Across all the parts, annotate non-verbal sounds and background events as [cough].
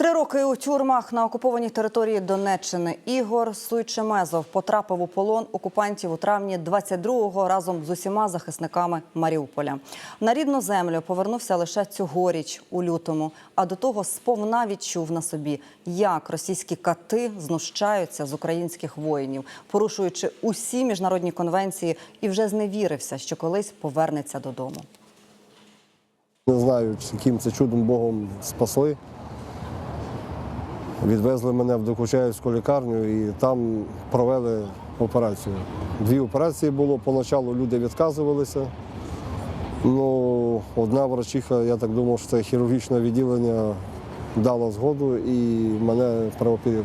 Три роки у тюрмах на окупованій території Донеччини Ігор Суйчемезов потрапив у полон окупантів у травні 22-го разом з усіма захисниками Маріуполя. На рідну землю повернувся лише цьогоріч у лютому, а до того сповна відчув на собі, як російські кати знущаються з українських воїнів, порушуючи усі міжнародні конвенції, і вже зневірився, що колись повернеться додому. Не знаю, яким це чудом Богом спасли. Відвезли мене в Докучаївську лікарню і там провели операцію. Дві операції було. Поначалу люди відказувалися. Ну, одна врачиха, я так думав, що це хірургічне відділення, дала згоду і мене прооперували.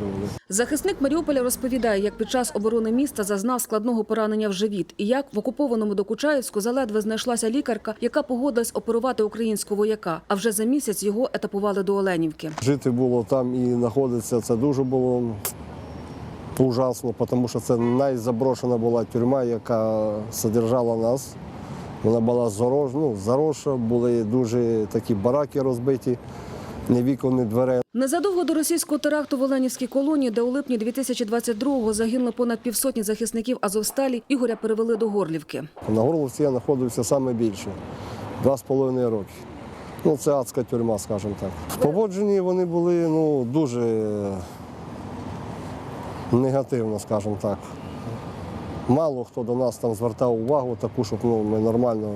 Захисник Маріуполя розповідає, як під час оборони міста зазнав складного поранення в живіт, і як в окупованому Докучаївську заледве знайшлася лікарка, яка погодилась оперувати українського вояка. А вже за місяць його етапували до Оленівки. Жити було там і знаходитися, це дуже було ужасно, тому що це найзаброшена була тюрма, яка содержала нас. Вона була зарож, ну, заросша, були дуже такі бараки розбиті, ні вікон, ні дверей. Незадовго до російського теракту в Оленівській колонії, де у липні 2022-го загинуло понад півсотні захисників Азовсталі, Ігоря перевели до Горлівки. На Горловці я знаходився саме більше два з половиною роки. Ну, це адська тюрма, скажімо так. В поводженні вони були ну, дуже негативно, скажімо так. Мало хто до нас там звертав увагу таку, щоб ну, ми нормально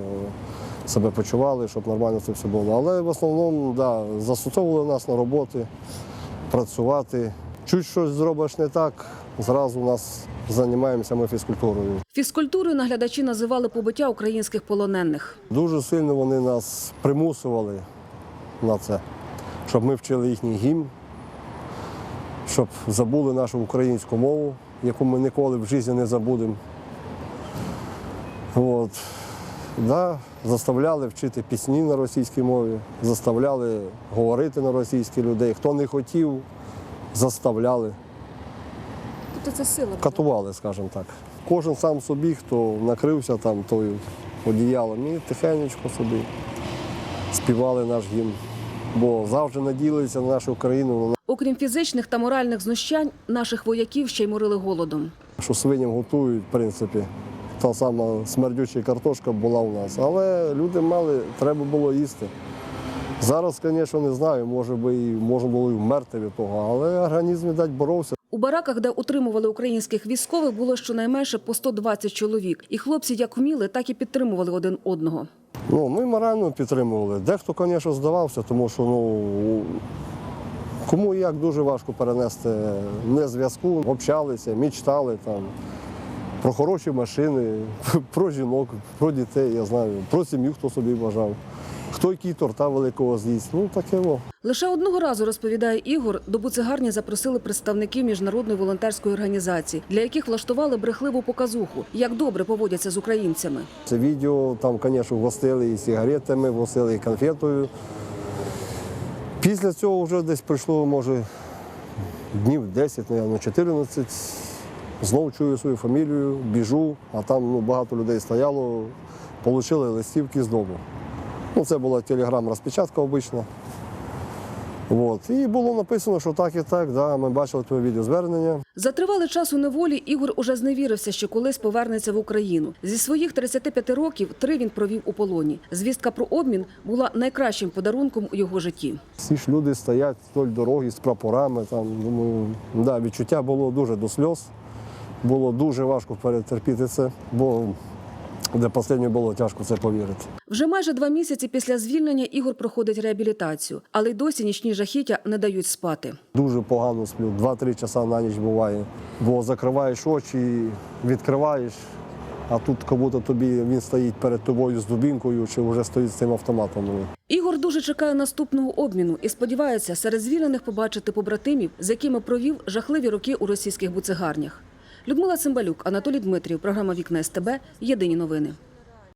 себе почували, щоб нормально це все було. Але в основному да, застосовували нас на роботи, працювати. Чуть щось зробиш не так, зразу нас займаємося ми фізкультурою. Фізкультурою наглядачі називали побиття українських полонених. Дуже сильно вони нас примусували на це, щоб ми вчили їхній гімн, щоб забули нашу українську мову, яку ми ніколи в житті не забудемо. От. Да, заставляли вчити пісні на російській мові, заставляли говорити на російській людей. Хто не хотів, заставляли, Тобто це сила. катували, скажімо так. Кожен сам собі, хто накрився там тою одіялом, і тихенечко собі співали наш гімн. Бо завжди надіялися на нашу країну, Окрім фізичних та моральних знущань, наших вояків ще й морили голодом. що свиням готують, в принципі. Та сама смердюча картошка була у нас. Але люди мали, треба було їсти. Зараз, звісно, не знаю, може би і можна було і вмерти від того, але організм, видать, боровся. У бараках, де утримували українських військових, було щонайменше по 120 чоловік. І хлопці як вміли, так і підтримували один одного. Ну, ми морально підтримували. Дехто, звісно, здавався, тому що ну, кому і як дуже важко перенести не зв'язку, общалися, мічтали там про хороші машини, [laughs] про жінок, про дітей, я знаю, про сім'ю, хто собі бажав. Хто який торта великого з'їсть. Ну таке во. Лише одного разу розповідає Ігор, до буцегарні запросили представників міжнародної волонтерської організації, для яких влаштували брехливу показуху, як добре поводяться з українцями. Це відео там, звісно, гостили і сигаретами, гостили і конфетою. Після цього вже десь пройшло, може, днів 10, мабуть, 14. Знову чую свою фамілію, біжу, а там ну, багато людей стояло, отримали листівки з дому. Ну, це була телеграм-розпечатка обична. От. І було написано, що так і так, да, ми бачили твоє відеозвернення. За тривалий час у неволі Ігор уже зневірився, що колись повернеться в Україну. Зі своїх 35 років три він провів у полоні. Звістка про обмін була найкращим подарунком у його житті. Всі ж люди стоять вдоль дороги з прапорами. Там, думаю, да, відчуття було дуже до сльоз. Було дуже важко перетерпіти це, бо де останнє було тяжко це повірити. Вже майже два місяці після звільнення Ігор проходить реабілітацію, але й досі нічні жахіття не дають спати. Дуже погано сплю, 2-3 часа на ніч буває. Бо закриваєш очі, відкриваєш, а тут як будто тобі він стоїть перед тобою з дубінкою чи вже стоїть з цим автоматом. Ігор дуже чекає наступного обміну і сподівається серед звільнених побачити побратимів, з якими провів жахливі роки у російських буцегарнях. Людмила Цимбалюк, Анатолій Дмитрів, програма Вікна СТБ. Єдині новини.